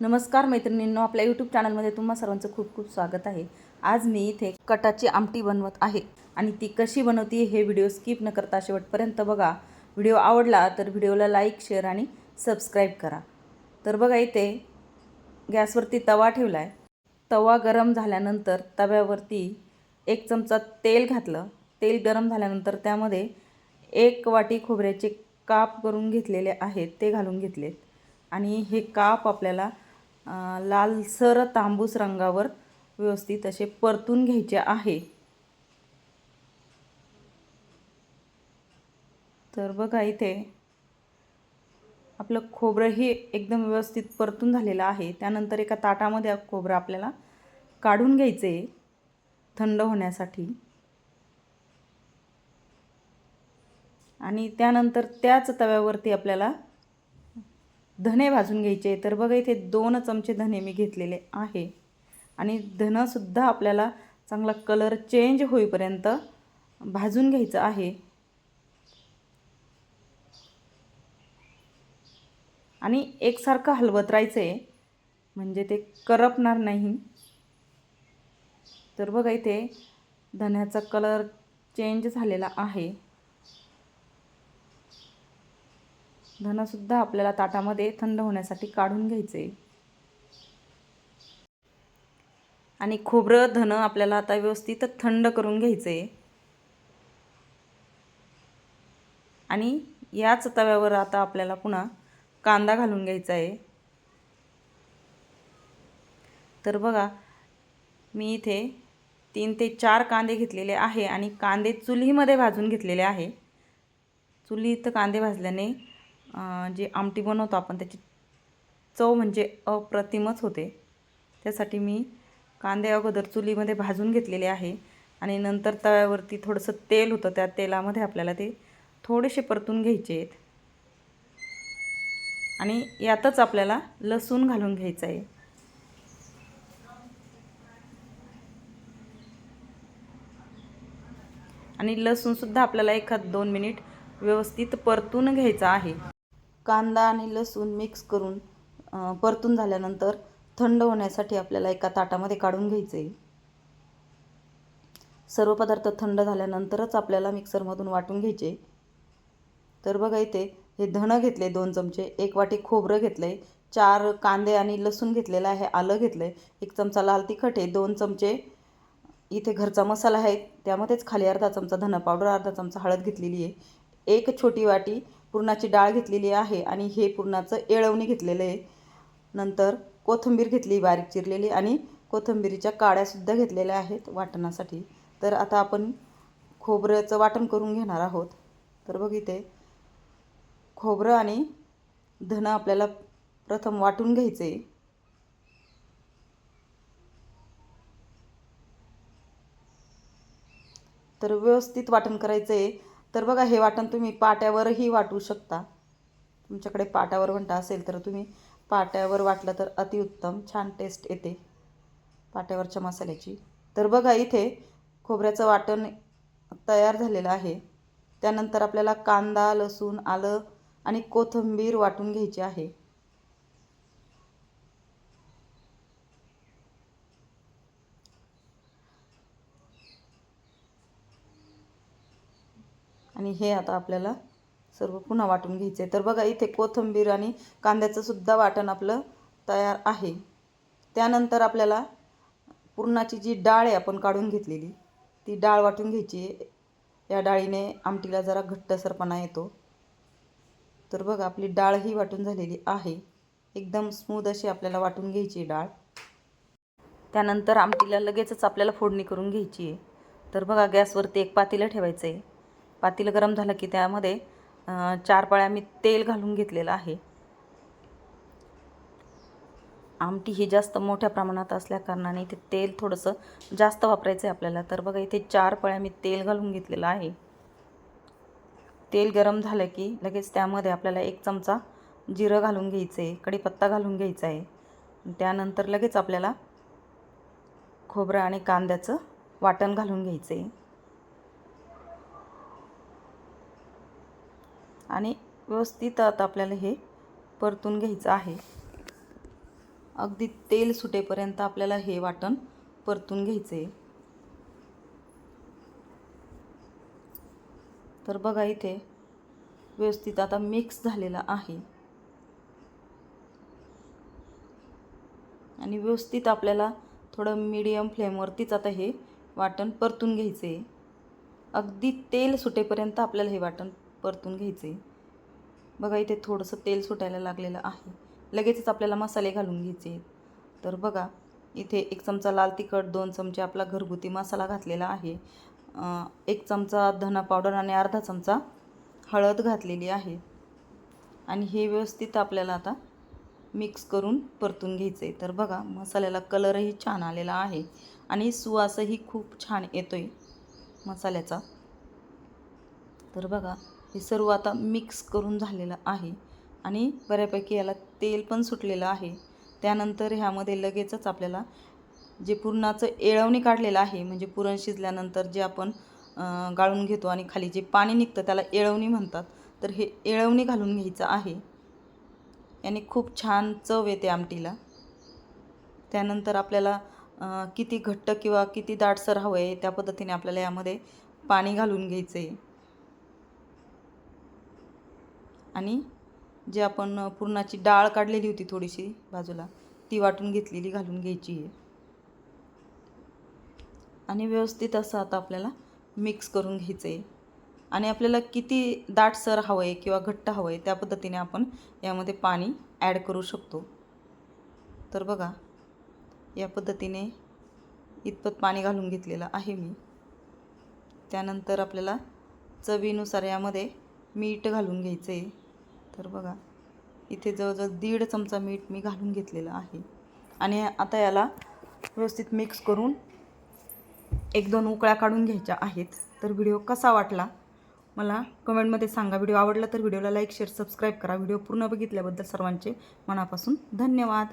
नमस्कार मैत्रिणींनो आपल्या यूट्यूब चॅनलमध्ये तुम्हा सर्वांचं खूप खूप स्वागत आहे. आज मी इथे कटाची आमटी बनवत आहे आणि ती कशी बनवती हे व्हिडिओ स्किप न करता शेवटपर्यंत बघा. व्हिडिओ आवडला तर व्हिडिओला लाईक शेअर आणि सबस्क्राईब करा. तर बघा इथे गॅसवरती तवा ठेवला आहे तवा गरम झाल्यानंतर तव्यावरती एक चमचा तेल घातलं. तेल गरम झाल्यानंतर त्यामध्ये एक वाटी खोबऱ्याचे काप करून घेतलेले आहेत ते घालून घेतलेत. आणि हे काप आपल्याला लालसर तांबूस रंगावर व्यवस्थित असे परतून घ्यायचे आहे. तर बघा इथे आपलं खोबरंही एकदम व्यवस्थित परतून झालेलं आहे. त्यानंतर एका ताटामध्ये खोबरं आपल्याला काढून घ्यायचे थंड होण्यासाठी. आणि त्यानंतर त्याच तव्यावरती आपल्याला धने भाजून घ्यायचे. तर बघा इथे दोन चमचे धने मी घेतलेले आहे. आणि धनंसुद्धा आपल्याला चांगला कलर चेंज होईपर्यंत भाजून घ्यायचं आहे. आणि एकसारखं हलवत राहायचं आहे म्हणजे ते करपणार नाही. तर बघा इथे धन्याचा कलर चेंज झालेला आहे. धनंसुद्धा आपल्याला ताटामध्ये थंड होण्यासाठी काढून घ्यायचे. आणि खोबरं धनं आपल्याला आता व्यवस्थित थंड करून घ्यायचे. आणि याच तव्यावर आता आपल्याला पुन्हा कांदा घालून घ्यायचा आहे. तर बघा मी इथे तीन ते चार कांदे घेतलेले आहे आणि कांदे चुलीमध्ये भाजून घेतलेले आहे. चुलीत कांदे भाजल्याने जे आमटी बनवतो आपण त्याची चव म्हणजे अप्रतिमच होते. त्यासाठी मी कांदे अगोदर चुलीमध्ये भाजून घेतलेले आहे आणि नंतर तव्यावरती थोडंसं तेल होतं त्या तेलामध्ये आपल्याला ते थोडेसे परतून घ्यायचे आहेत. आणि यातच आपल्याला लसूण घालून घ्यायचं आहे. आणि लसूणसुद्धा आपल्याला एखाद दोन मिनिट व्यवस्थित परतून घ्यायचा आहे. कांदा आणि लसूण मिक्स करून परतून झाल्यानंतर थंड होण्यासाठी आपल्याला एका ताटामध्ये काढून घ्यायचे आहे सर्व पदार्थ थंड झाल्यानंतरच आपल्याला मिक्सरमधून वाटून घ्यायचे तर बघा इथे हे धणं घेतले दोन चमचे एक वाटी खोबरं घेतलं आहे चार कांदे आणि लसूण घेतलेलं आहे आलं घेतलं आहे एक चमचा लाल तिखट आहे दोन चमचे इथे घरचा मसाला आहे त्यामध्येच खाली अर्धा चमचा धना पावडर अर्धा चमचा हळद घेतलेली आहे एक छोटी वाटी पुरणाची डाळ घेतलेली आहे आणि हे पुरणाचं येळवणी घेतलेलं आहे. नंतर कोथिंबीर घेतली बारीक चिरलेली आणि कोथिंबीरीच्या काड्यासुद्धा घेतलेल्या आहेत वाटणासाठी. तर आता आपण खोबऱ्याचं वाटण करून घेणार आहोत. तर बघ इथे खोबरं आणि धनं आपल्याला प्रथम वाटून घ्यायचं आहे तर व्यवस्थित वाटण करायचं आहे तर बघा हे वाटण तुम्ही पाट्यावरही वाटू शकता. तुमच्याकडे पाट्यावर वंटा असेल तर तुम्ही पाट्यावर वाटलं तर अतिउत्तम छान टेस्ट येते पाट्यावरच्या मसाल्याची. तर बघा इथे खोबऱ्याचं वाटण तयार झालेलं आहे. त्यानंतर आपल्याला कांदा लसूण आलं आणि कोथिंबीर वाटून घ्यायची आहे. आणि हे आता आपल्याला सर्व पुन्हा वाटून घ्यायचं आहे तर बघा इथे कोथिंबीर आणि कांद्याचंसुद्धा वाटण आपलं तयार आहे. त्यानंतर आपल्याला पुरणाची जी डाळ आहे आपण काढून घेतलेली ती डाळ वाटून घ्यायची. आहे या डाळीने आमटीला जरा घट्टसरपणा येतो. तर बघा आपली डाळही वाटून झालेली आहे. एकदम स्मूथ अशी आपल्याला वाटून घ्यायची आहे डाळ. त्यानंतर आमटीला लगेचच आपल्याला फोडणी करून घ्यायची आहे. तर बघा गॅसवरती एक पातेलं ठेवायचं आहे पातेलं गरम झालं की त्यामध्ये चार पळ्या मी तेल घालून घेतलेलं आहे. आमटी ही जास्त मोठ्या प्रमाणात असल्याकारणाने इथे तेल थोडंसं जास्त वापरायचं आहे आपल्याला. तर बघा इथे चार पळ्या मी तेल घालून घेतलेलं आहे. तेल गरम झालं की लगेच त्यामध्ये आपल्याला एक चमचा जिरं घालून घ्यायचं आहे कढीपत्ता घालून घ्यायचा आहे. त्यानंतर लगेच आपल्याला खोबरं आणि कांद्याचं वाटण घालून घ्यायचं. आहे आणि व्यवस्थित आता आपल्याला हे परतून घ्यायचं आहे. अगदी तेल सुटेपर्यंत आपल्याला हे वाटण परतून घ्यायचं आहे तर बघा इथे व्यवस्थित आता मिक्स झालेला आहे. आणि व्यवस्थित आपल्याला थोडं मीडियम फ्लेमवरतीच आता हे वाटण परतून घ्यायचं आहे अगदी तेल सुटेपर्यंत आपल्याला हे वाटण परतून घ्यायचे बघा इथे थोडंसं तेल सुटायला लागलेलं आहे. लगेचच आपल्याला मसाले घालून घ्यायचे तर बघा इथे एक चमचा लाल तिखट दोन चमचे आपला घरगुती मसाला घातलेला आहे. एक चमचा धना पावडर आणि अर्धा चमचा हळद घातलेली आहे. आणि हे व्यवस्थित आपल्याला आता मिक्स करून परतून घ्यायचं आहे तर बघा मसाल्याला कलरही छान आलेला आहे आणि सुवासही खूप छान येतो आहे मसाल्याचा. तर बघा हे सर्व आता मिक्स करून झालेलं आहे. आणि बऱ्यापैकी याला तेल पण सुटलेलं आहे. त्यानंतर ह्यामध्ये लगेचच आपल्याला जे पुरणाचं एळवणी काढलेलं आहे म्हणजे पुरण शिजल्यानंतर जे आपण गाळून घेतो आणि खाली जे पाणी निघतं त्याला एळवणी म्हणतात. तर हे एळवणी घालून घ्यायचं आहे. याने खूप छान चव येते आमटीला. त्यानंतर आपल्याला किती घट्ट किंवा किती दाटसर हवं आहे त्या पद्धतीने आपल्याला यामध्ये पाणी घालून घ्यायचं आहे आणि जे आपण पुरणाची डाळ काढलेली होती थोडीशी बाजूला ती वाटून घेतलेली घालून घ्यायची आहे. आणि व्यवस्थित असं आता आपल्याला मिक्स करून घ्यायचं आहे आणि आपल्याला किती दाटसर हवं आहे किंवा घट्ट हवं आहे त्या पद्धतीने आपण यामध्ये पाणी ॲड करू शकतो. तर बघा या पद्धतीने इतपत पाणी घालून घेतलेलं आहे मी. त्यानंतर आपल्याला चवीनुसार यामध्ये मीठ घालून घ्यायचं आहे तर बघा इथे जवळजवळ दीड चमचा मीठ मी घालून घेतलेलं आहे. आणि आता याला व्यवस्थित मिक्स करून एक दोन उकळ्या काढून घ्यायच्या आहेत. तर व्हिडिओ कसा वाटला? मला कमेंटमध्ये सांगा. व्हिडिओ आवडला तर व्हिडिओला लाईक शेअर सबस्क्राईब करा. व्हिडिओ पूर्ण बघितल्याबद्दल सर्वांचे मनापासून धन्यवाद.